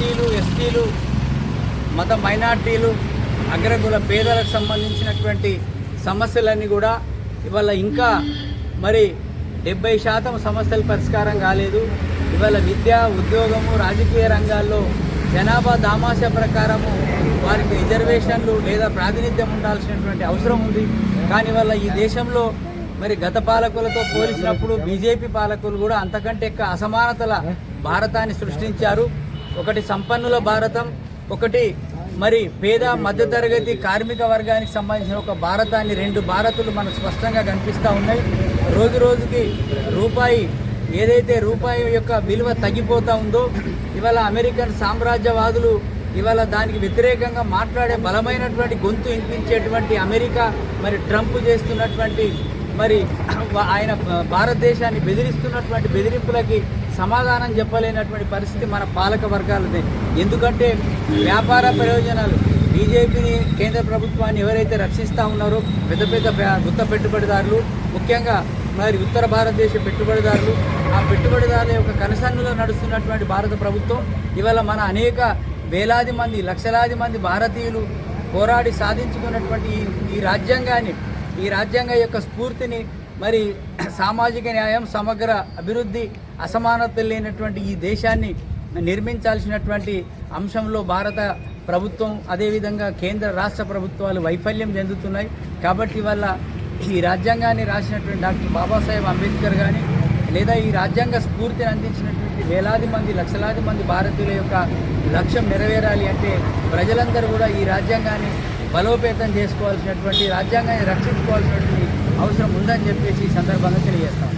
ఎస్సీలు ఎస్టీలు మత మైనార్టీలు అగ్రకుల పేదలకు సంబంధించినటువంటి సమస్యలన్నీ కూడా ఇవాళ ఇంకా మరి డెబ్బై శాతం సమస్యలు పరిష్కారం కాలేదు. ఇవాళ విద్య ఉద్యోగము రాజకీయ రంగాల్లో జనాభా దామాష ప్రకారము వారికి రిజర్వేషన్లు లేదా ప్రాతినిధ్యం ఉండాల్సినటువంటి అవసరం ఉంది. కానీ వల్ల ఈ దేశంలో మరి గత పాలకులతో పోల్చినప్పుడు బీజేపీ పాలకులు కూడా అంతకంటే ఎక్కువ అసమానతల భారతాన్ని సృష్టించారు. ఒకటి సంపన్నుల భారతం ఒకటి మరి పేద మధ్యతరగతి కార్మిక వర్గానికి సంబంధించిన ఒక భారతాన్ని రెండు భారతులు మనకు స్పష్టంగా కనిపిస్తూ ఉన్నాయి. రోజు రోజుకి రూపాయి ఏదైతే రూపాయి యొక్క విలువ తగ్గిపోతూ ఉందో ఇవాళ అమెరికన్ సామ్రాజ్యవాదులు ఇవాళ దానికి వ్యతిరేకంగా మాట్లాడే బలమైనటువంటి గొంతు వినిపించేటువంటి అమెరికా మరి ట్రంప్ చేస్తున్నటువంటి మరి ఆయన భారతదేశాన్ని బెదిరిస్తున్నటువంటి బెదిరింపులకి సమాధానం చెప్పలేనటువంటి పరిస్థితి మన పాలక వర్గాలదే. ఎందుకంటే వ్యాపార ప్రయోజనాలు బీజేపీని కేంద్ర ప్రభుత్వాన్ని ఎవరైతే రక్షిస్తూ ఉన్నారో పెద్ద పెద్ద వృత్త పెట్టుబడిదారులు ముఖ్యంగా మరి ఉత్తర భారతదేశ పెట్టుబడిదారులు ఆ పెట్టుబడిదారుల యొక్క కనసన్నులో నడుస్తున్నటువంటి భారత ప్రభుత్వం ఇవాళ మన అనేక వేలాది మంది లక్షలాది మంది భారతీయులు పోరాడి సాధించుకున్నటువంటి ఈ- రాజ్యాంగాన్ని ఈ రాజ్యాంగ యొక్క స్ఫూర్తిని మరి సామాజిక న్యాయం సమగ్ర అభివృద్ధి అసమానత లేనటువంటి ఈ దేశాన్ని నిర్మించాల్సినటువంటి అంశంలో భారత ప్రభుత్వం అదేవిధంగా కేంద్ర రాష్ట్ర ప్రభుత్వాలు వైఫల్యం చెందుతున్నాయి. కాబట్టి వల్ల ఈ రాజ్యాంగాన్ని రాసినటువంటి డాక్టర్ బాబాసాహెబ్ అంబేద్కర్ కానీ లేదా ఈ రాజ్యాంగ స్ఫూర్తిని అందించినటువంటి వేలాది మంది లక్షలాది మంది భారతీయుల యొక్క లక్ష్యం నెరవేరాలి అంటే ప్రజలందరూ కూడా ఈ రాజ్యాంగాన్ని బలోపేతం చేసుకోవాల్సినటువంటి రాజ్యాంగాన్ని రక్షించుకోవాల్సినటువంటి అవసరం ఉందని చెప్పేసి ఈ సందర్భంగా తెలియజేస్తాం.